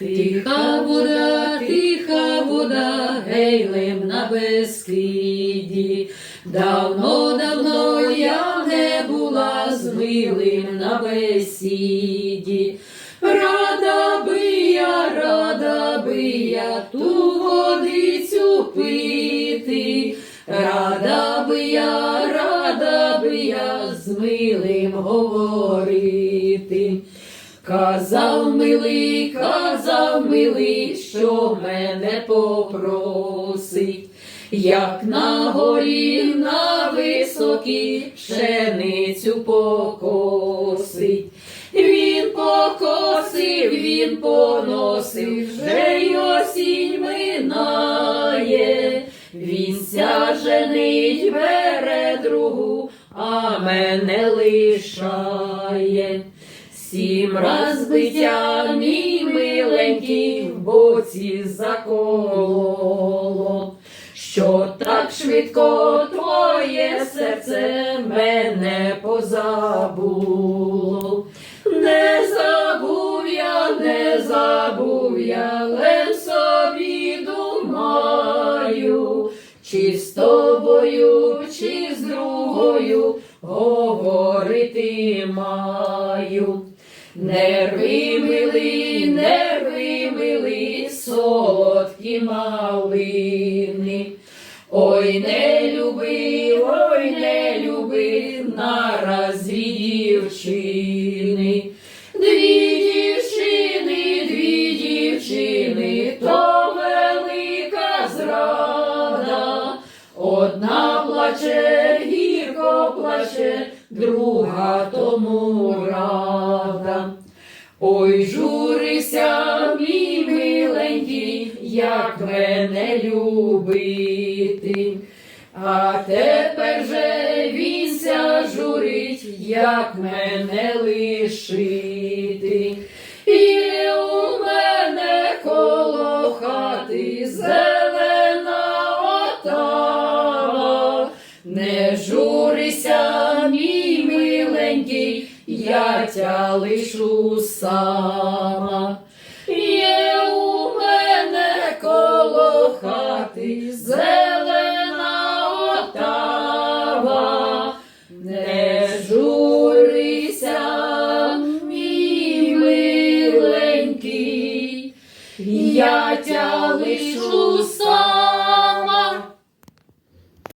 Тиха вода, тиха вода, гейлем на безкиді. Давно, давно я не була з милим на бесіді. Рада би я, рада би я ту водицю пити. Рада би я, рада би я з милим говорити. Казав милий, казав милий, що мене попросить, як на горі на високій пшеницю покосить. Він покосив, він поносив, вже й осінь минає. Він ся женить, бере другу, а мене лишає. Сім раз биття, мій миленький, в боці закололо, що так швидко твоє серце мене позабуло. Не забув я, не забув я, лем собі думаю, чи з тобою, чи з другою говорити маю. Нерви мили, нерви мили, солодкі малини. Ой, не люби, ой, не люби нараз дві дівчини. Дві дівчини, дві дівчини, то велика зрада. Одна плаче, плаче, друга тому рада. Ой, журися, мій миленький, як мене любити. А тепер же вінся журить, як мене лишити. Є у мене коло хати зелена отава. я тя лишу сама. Є у мене коло хати зелена отава, не журися, мій миленький, я тя лишу сама.